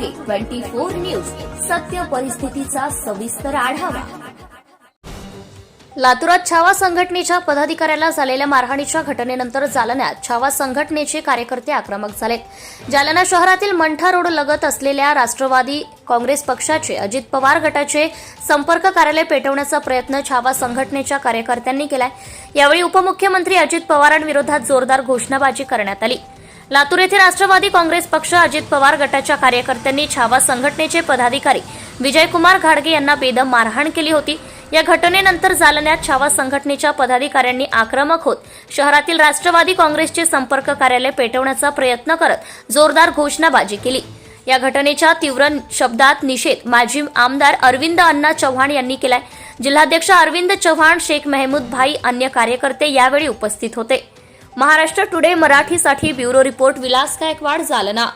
Twenty four news. सत्य परिस्थितीचा सविस्तर आढावा. लातूरात छावा संघटनेच्या पदाधिकाऱ्याला झालेल्या मारहाणीच्या घटनेनंतर जालन्यात छावा संघटनेचे कार्यकर्ते आक्रमक झालेत. जालना शहरातील मंठा रोड लगत असलेल्या राष्ट्रवादी काँग्रेस पक्षाचे अजित पवार गटाचे संपर्क कार्यालय पेटवण्याचा प्रयत्न छावा संघटनेच्या कार्यकर्त्यांनी केलाय. यावेळी उपमुख्यमंत्री अजित पवारांविरोधात जोरदार घोषणाबाजी करण्यात आली. लातूर येथे राष्ट्रवादी काँग्रेस पक्ष अजित पवार गटाच्या कार्यकर्त्यांनी छावा संघटनेचे पदाधिकारी विजयकुमार घाडगे यांना बेदम मारहाण केली होती. या घटनेनंतर जालन्यात छावा संघटनेच्या पदाधिकाऱ्यांनी आक्रमक होत शहरातील राष्ट्रवादी काँग्रेसचे संपर्क कार्यालय पेटवण्याचा प्रयत्न करत जोरदार घोषणाबाजी केली. या घटनेच्या तीव्र शब्दात निषेध माजी आमदार अरविंद अण्णा चव्हाण यांनी केलाय. जिल्हाध्यक्ष अरविंद चव्हाण शेख मेहमूद भाई अन्य कार्यकर्ते यावेळी उपस्थित होते. महाराष्ट्र टुडे मराठीसाठी ब्युरो रिपोर्ट विलास गायकवाड जालना.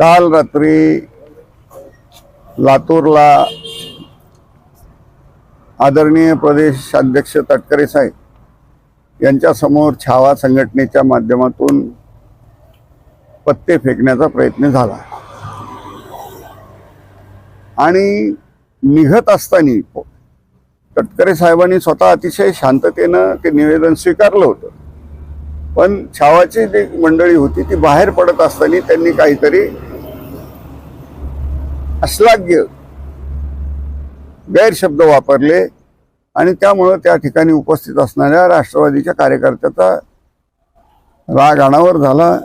काल रात्री लातूरला आदरणीय प्रदेश अध्यक्ष तटकरे साहेब यांच्यासमोर छावा संघटनेच्या माध्यमातून पत्ते फेकण्याचा प्रयत्न झाला. आणि निघत असताना तटकरे साहेबांनी स्वतः अतिशय शांततेनं ते निवेदन स्वीकारलं होतं. पण छावाची जी मंडळी होती ती बाहेर पडत असताना त्यांनी काहीतरी अश्लाघ्य गैरशब्द वापरले आणि त्यामुळं त्या ठिकाणी उपस्थित असणाऱ्या राष्ट्रवादीच्या कार्यकर्त्याचा राग अनावर झाला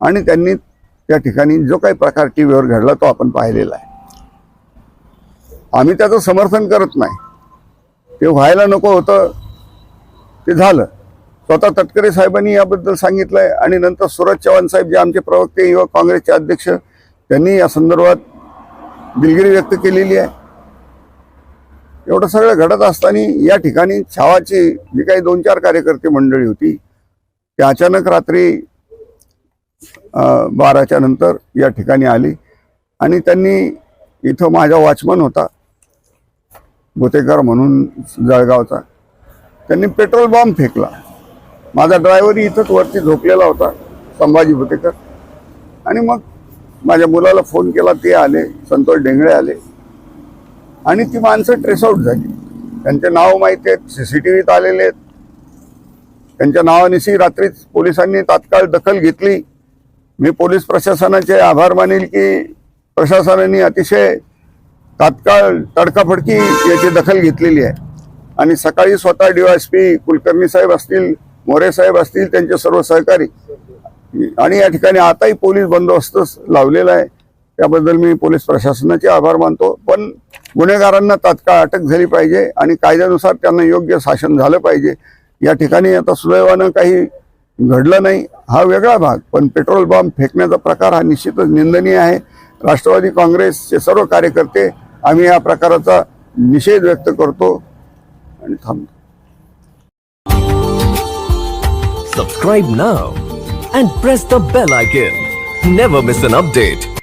आणि त्यांनी त्या ठिकाणी जो काही प्रकार टी व्हीवर घडला तो आपण पाहिलेला आहे. आम्ही त्याचं समर्थन करत नाही. ते व्हायला नको होतं. ते झालं. स्वतः तटकरे साहेबांनी याबद्दल सांगितलंय आणि नंतर सुरज चव्हाण साहेब जे आमचे प्रवक्ते युवा काँग्रेसचे अध्यक्ष त्यांनी या संदर्भात दिलगिरी व्यक्त केलेली आहे. एवढं सगळं घडत असताना या ठिकाणी छावाची जी काही दोन चार कार्यकर्ते मंडळी होती ते अचानक रात्री बाराच्या नंतर या ठिकाणी आली आणि त्यांनी इथं माझा वॉचमन होता. गोतेकर म्हणून जळगावचा. त्यांनी पेट्रोल बॉम्ब फेकला. माझा ड्रायव्हरही इथंच वरती झोपलेला होता संभाजी भुतेकर आणि मग माझ्या मुलाला फोन केला ते आले संतोष डेंगळे आले. आणि ती माणसं ट्रेसआउट झाली. त्यांचे नाव माहिती आहेत सी सी टी व्हीत आलेले आहेत. त्यांच्या नावानिशी रात्रीच पोलिसांनी तात्काळ दखल घेतली. मी पोलीस प्रशासनाचे आभार मानेल की प्रशासनाने अतिशय तात्काळ तडकाफडकी याची दखल घेतलेली आहे. आणि सकाळी स्वतः डीवायसपी कुलकर्णी साहेब असतील मोरे साहेब असतील त्यांचे सर्व सहकारी. आणि या ठिकाणी आताही पोलीस बंदोबस्त लावलेला आहे. त्याबद्दल मी पोलीस प्रशासनाचे आभार मानतो. पण गुन्हेगारांना तात्काळ अटक झाली पाहिजे आणि कायद्यानुसार त्यांना योग्य शासन झालं पाहिजे. या ठिकाणी आता सुदैवानं काही घडलं नाही. हा वेगळा भाग. पण पेट्रोल बॉम्ब फेकण्याचा प्रकार हा निश्चितच निंदनीय आहे. राष्ट्रवादी काँग्रेसचे सर्व कार्यकर्ते आम्ही या प्रकाराचा निषेध व्यक्त करतो आणि थांबतो. सबस्क्राईब ना and press the bell I game never miss an update